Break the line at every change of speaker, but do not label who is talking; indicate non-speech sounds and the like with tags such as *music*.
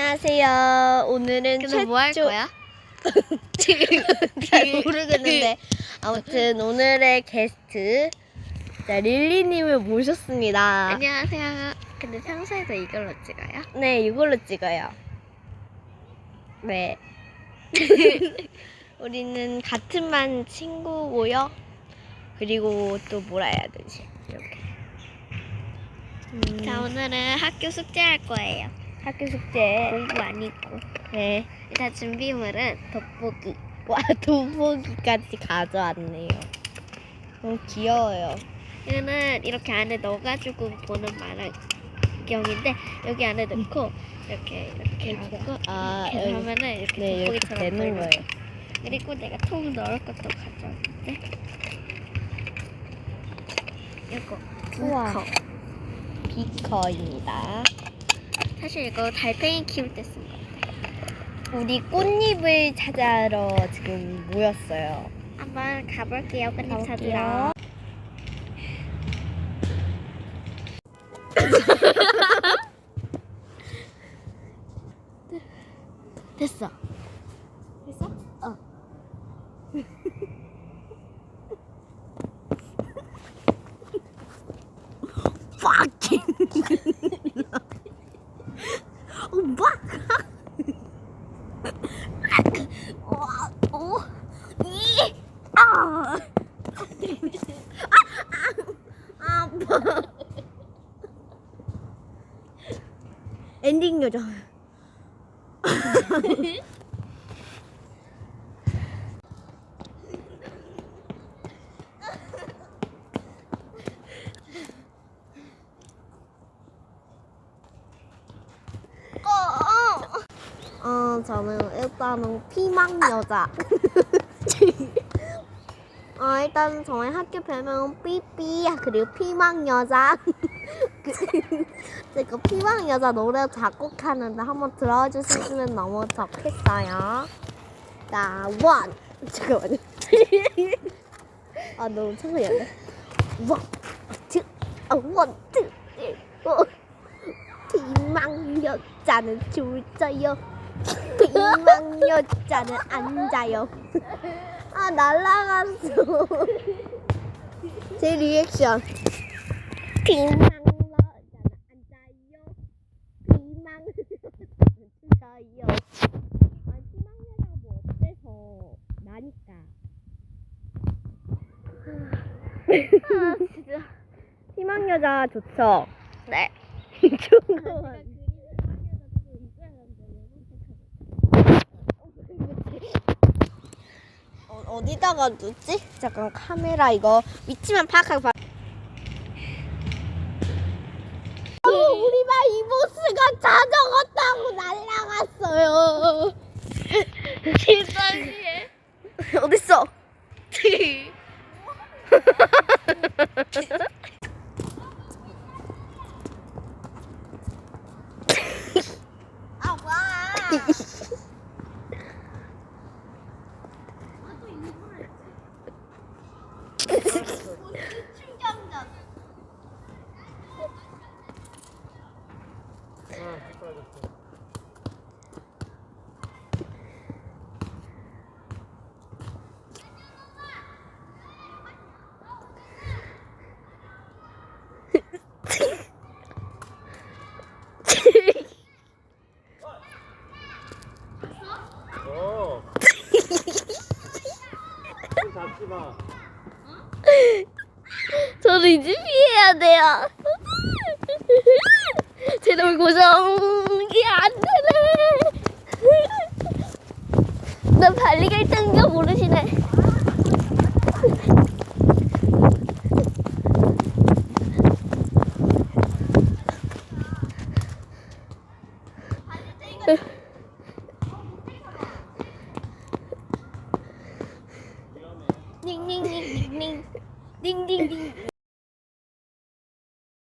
안녕하세요. 오늘은
뭐할
최초-
거야? *laughs*
잘 모르겠는데 아무튼 오늘의 게스트 자, 릴리님을 모셨습니다.
안녕하세요. 근데 평소에도 이걸로 찍어요?
네, 이걸로 찍어요. 네. *laughs* 우리는 같은 반 친구고요. 그리고 또 뭐라 해야 되지? 이렇게. 음,
자 오늘은 학교 숙제 할 거예요.
학교 숙제.
공부 아니고.
네.
일단 준비물은 돋보기.
와, *laughs* 돋보기까지 가져왔네요. 너무 귀여워요.
이거는 이렇게 안에 넣어가지고 보는 만화경인데 여기 안에 넣고 이렇게 이렇게
이렇게.
넣고
아,
이렇게
여기-
하면은 이렇게
네, 이렇게
돋보기처럼
되는
보이는
거예요.
그리고 내가 통 넣을 것도 가져왔는데 이거
우와.
비커.
비커입니다.
사실 이거 달팽이 키울 때 쓴 거.
우리 꽃잎을 찾아러 지금 모였어요.
한번 가볼게요. 끝잎
가볼게요.
찾으러. *laughs*
됐어.
됐어?
어. *laughs* fucking. 엄마. 와, 오, 이, 아, 아, 아, 아파. 엔딩 요정. 어, 저는 일단은 피망 여자. *laughs* 어, 일단 저희 학교 별명은 삐삐야. 그리고 피망 여자. 그, *laughs* 피망 여자 노래 작곡하는데 한번 들어주시면 너무 좋겠어요. 자, 원. 잠깐만요. *laughs* 아, 너무 창피한데? 원, 투, 아, 원, 투, 쓰리, 포. 피망 여자는 줄져요. 피망 여자는 앉아요. 아 날라갔어. 제 리액션. 피망 여자는 앉아요. 피망 여자는 줄져요. 아 피망 여자가 뭐 어때서 나니까.
아, 진짜.
피망 여자 좋죠.
네. *laughs*
좋은 거 같아. 어, 어디다가 뒀지? 잠깐 카메라 이거 위치만 파악하고 봐. 어, 우리 반 이보스가 자전거 타고 날라갔어요.
세상에. *laughs*
어딨어? *laughs* *laughs* 아 와. 충격적.
어. 잡지 마. *laughs*
저는 이제 피해야 돼요. *laughs* 제 얼굴 고정이 안 되네. *laughs* 나 발리갈 당겨 모르시네. Ding ding ding.